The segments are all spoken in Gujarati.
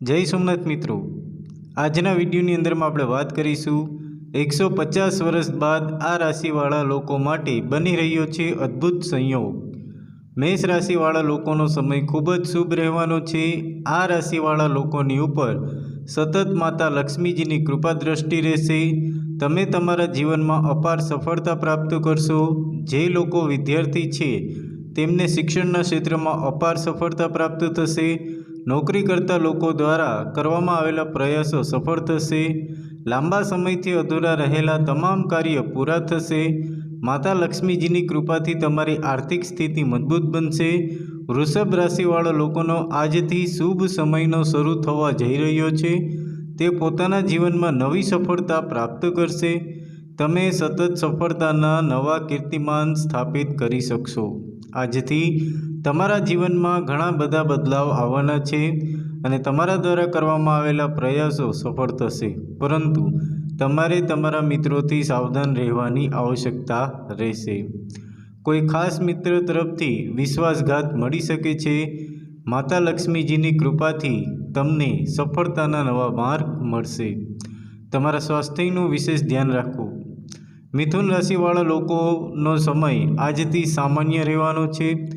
જય સોમનાથ મિત્રો. આજના વિડીયોની અંદરમાં આપણે વાત કરીશું એકસો પચાસ વર્ષ બાદ આ રાશિવાળા લોકો માટે બની રહ્યો છે અદ્ભુત સંયોગ. મેષ રાશિવાળા લોકોનો સમય ખૂબ જ શુભ રહેવાનો છે. આ રાશિવાળા લોકોની ઉપર સતત માતા લક્ષ્મીજીની કૃપા દ્રષ્ટિ રહેશે. તમે તમારા જીવનમાં અપાર સફળતા પ્રાપ્ત કરશો. જે લોકો વિદ્યાર્થી છે, તેમને શિક્ષણના ક્ષેત્રમાં અપાર સફળતા પ્રાપ્ત થશે. નોકરી કરતા લોકો દ્વારા કરવામાં આવેલા પ્રયાસો સફળ થશે. લાંબા સમયથી અધૂરા રહેલા તમામ કાર્ય પૂરા થશે. માતા લક્ષ્મીજીની કૃપાથી તમારી આર્થિક સ્થિતિ મજબૂત બનશે. વૃષભ રાશિવાળા લોકોનો આજથી શુભ સમયનો શરૂ થવા જઈ રહ્યો છે. તે પોતાના જીવનમાં નવી સફળતા પ્રાપ્ત કરશે. તમે સતત સફળતાના નવા કીર્તિમાન સ્થાપિત કરી શકશો. આજથી તમારા જીવનમાં ઘણા બધા બદલાવ આવવાના છે અને તમારા દ્વારા કરવામાં આવેલા પ્રયાસો સફળ થશે. પરંતુ તમારે તમારા મિત્રોથી સાવધાન રહેવાની આવશ્યકતા રહેશે. કોઈ ખાસ મિત્ર તરફથી વિશ્વાસઘાત મળી શકે છે? માતા લક્ષ્મીજીની કૃપાથી તમને સફળતાના નવા માર્ગ મળશે. તમારા સ્વાસ્થ્યનું વિશેષ ધ્યાન રાખવું મિથુન રાશિવાળા લોકોનો સમય આજથી સામાન્ય રહેવાનો છે.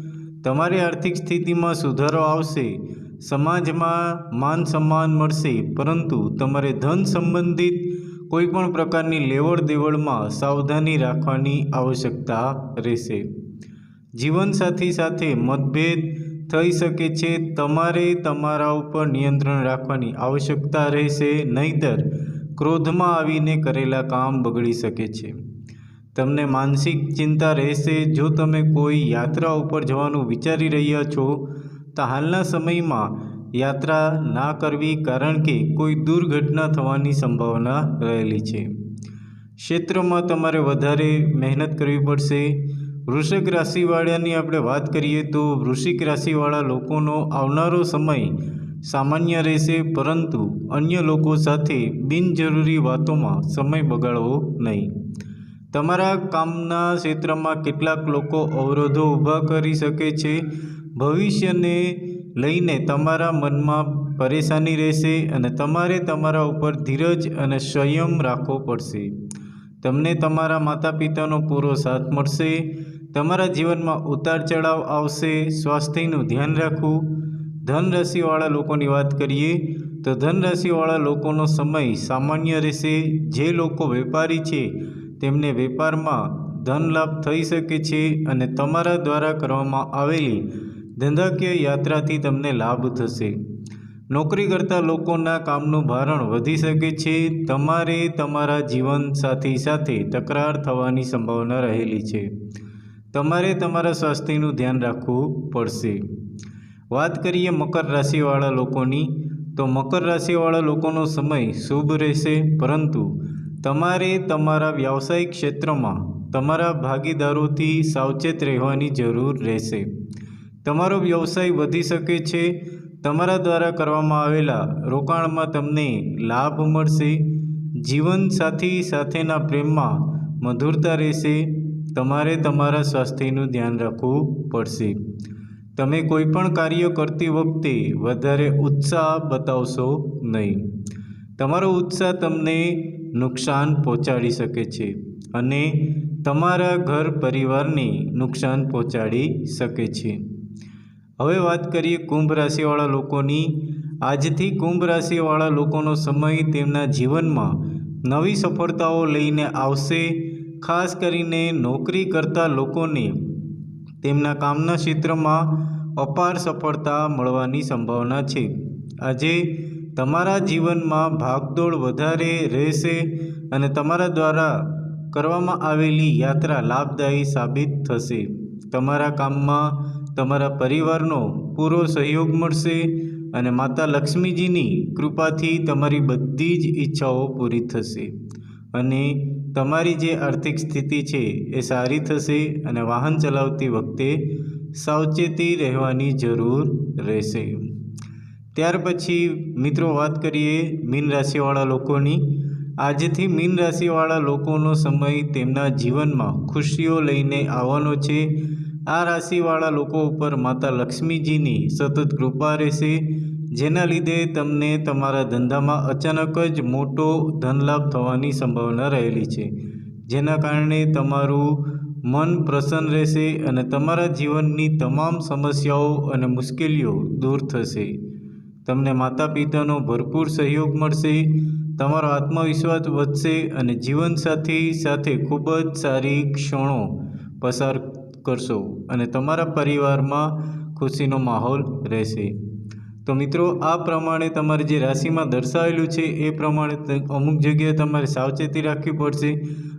તમારી આર્થિક સ્થિતિમાં સુધારો આવશે, સમાજમાં માન સન્માન મળશે, પરંતુ તમારે ધન સંબંધિત કોઈપણ પ્રકારની લેવડ દેવડમાં સાવધાની રાખવાની આવશ્યકતા રહેશે. જીવનસાથી સાથે મતભેદ થઈ શકે છે, તમારે તમારા ઉપર નિયંત્રણ રાખવાની આવશ્યકતા રહેશે, નહીતર ક્રોધમાં આવીને કરેલા કામ બગડી શકે છે. તમને માનસિક ચિંતા રહેશે. જો તમે કોઈ યાત્રા ઉપર જવાનું વિચારી રહ્યા છો, તો હાલના સમયમાં યાત્રા ના કરવી કારણ કે કોઈ દુર્ઘટના થવાની સંભાવના રહેલી છે. ક્ષેત્રમાં તમારે વધારે મહેનત કરવી પડશે. વૃષિક રાશિવાળાની આપણે વાત કરીએ તો વૃશ્ચિક રાશિવાળા લોકોનો આવનારો સમય સામાન્ય રહેશે, પરંતુ અન્ય લોકો સાથે બિનજરૂરી વાતોમાં સમય બગાડવો નહીં. તમારા કામના ક્ષેત્રમાં કેટલાક લોકો અવરોધો ઊભા કરી શકે છે? ભવિષ્યને લઈને તમારા મનમાં પરેશાની રહેશે અને તમારે તમારા ઉપર ધીરજ અને સંયમ રાખવો પડશે. તમને તમારા માતા પિતાનો પૂરો સાથ મળશે, તમારા જીવનમાં ઉતાર ચઢાવ આવશે, સ્વાસ્થ્યનું ધ્યાન રાખવું. ધન રાશિવાળા લોકોની વાત કરીએ, તો ધન રાશિવાળા લોકોનો સમય સામાન્ય રહેશે. જે લોકો વેપારી છે તેમને વેપારમાં ધન લાભ થઈ શકે છે અને તમારા દ્વારા કરવામાં આવેલી ધંધાકીય યાત્રાથી તમને લાભ થશે. નોકરી કરતા લોકોના કામનું ભારણ વધી શકે છે. તમારે તમારા જીવનસાથી સાથે તકરાર થવાની સંભાવના રહેલી છે. તમારે તમારા સ્વાસ્થ્યનું ધ્યાન રાખવું પડશે. વાત કરીએ મકર રાશિવાળા લોકોની, તો મકર રાશિવાળા લોકોનો સમય શુભ રહેશે, પરંતુ તમારે તમારા વ્યવસાયિક ક્ષેત્રમાં તમારા ભાગીદારોથી સાવચેત રહેવાની જરૂર રહેશે. તમારો વ્યવસાય વધી શકે છે. તમારા દ્વારા કરવામાં આવેલા રોકાણમાં તમને લાભ મળશે. જીવનસાથી સાથેના પ્રેમમાં મધુરતા રહેશે. તમારે તમારા સ્વાસ્થ્યનું ધ્યાન રાખવું પડશે. તમે કોઈપણ કાર્ય કરતી વખતે વધારે ઉત્સાહ બતાવશો નહીં. તમારો ઉત્સાહ તમને નુકસાન પહોંચાડી શકે છે અને તમારા ઘર પરિવારને નુકસાન પહોંચાડી શકે છે. હવે વાત કરીએ કુંભ રાશિવાળા લોકોની. આજથી કુંભ રાશિવાળા લોકોનો સમય તેમના જીવનમાં નવી સફળતાઓ લઈને આવશે. ખાસ કરીને નોકરી કરતા લોકોને તેમના કામના ક્ષેત્રમાં અપાર સફળતા મળવાની સંભાવના છે. આજે તમારા જીવનમાં ભાગદોડ વધારે રહેશે અને તમારા દ્વારા કરવામાં આવેલી યાત્રા લાભદાયી સાબિત થશે. તમારા કામમાં તમારા પરિવારનો પૂરો સહયોગ મળશે અને માતા લક્ષ્મીજીની કૃપાથી તમારી બધી જ ઈચ્છાઓ પૂરી થશે અને તમારી જે આર્થિક સ્થિતિ છે એ સારી થશે અને વાહન ચલાવતી વખતે સાવચેતી રહેવાની જરૂર રહેશે. ત્યાર પછી મિત્રો વાત કરીએ મીન રાશિવાળા લોકોની. આજથી મીન રાશિવાળા લોકોનો સમય તેમના જીવનમાં ખુશીઓ લઈને આવવાનો છે. આ રાશિવાળા લોકો ઉપર માતા લક્ષ્મીજીની સતત કૃપા રહેશે, જેના લીધે તમને તમારા ધંધામાં અચાનક જ મોટો ધનલાભ થવાની સંભાવના રહેલી છે, જેના કારણે તમારું મન પ્રસન્ન રહેશે અને તમારા જીવનની તમામ સમસ્યાઓ અને મુશ્કેલીઓ દૂર થશે. તમને માતા પિતાનો ભરપૂર સહયોગ મળશે, તમારો આત્મવિશ્વાસ વધશે અને જીવનસાથી સાથે ખૂબ જ સારી ક્ષણો પસાર કરશો અને તમારા પરિવારમાં ખુશીનો માહોલ રહેશે. તો મિત્રો, આ પ્રમાણે તમારે જે રાશિમાં દર્શાવેલું છે, એ પ્રમાણે અમુક જગ્યાએ તમારે સાવચેતી રાખવી પડશે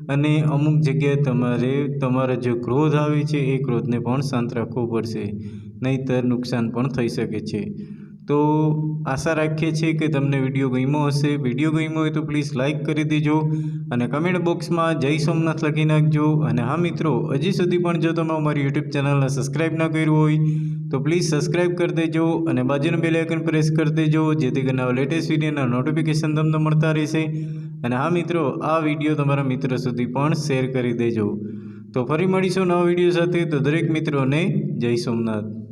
અને અમુક જગ્યાએ તમારે, તમારો જે ક્રોધ આવે છે, એ ક્રોધને પણ શાંત રાખવો પડશે. નહીંતર નુકસાન પણ થઈ શકે છે. તો આશા રાખીએ છીએ કે તમને વીડિયો ગમ્યો હશે. વીડિયો ગમ્યો હોય તો પ્લીઝ લાઇક કરી દેજો અને કમેન્ટ બોક્સમાં જય સોમનાથ લખી નાખજો. અને હા મિત્રો, હજી સુધી પણ જો તમે અમારી યુટ્યુબ ચેનલને સબસ્ક્રાઈબ ન કર્યું હોય, તો પ્લીઝ સબસ્ક્રાઈબ કરી દેજો અને બાજુનું બેલ આઇકન પ્રેસ કરી દેજો, જેથી કરીને લેટેસ્ટ વિડીયોના નોટિફિકેશન તમને મળતા રહેશે. અને હા મિત્રો, આ વીડિયો તમારા મિત્રો સુધી પણ શેર કરી દેજો. તો ફરી મળીશું નવા વીડિયો સાથે. તો દરેક મિત્રોને જય સોમનાથ.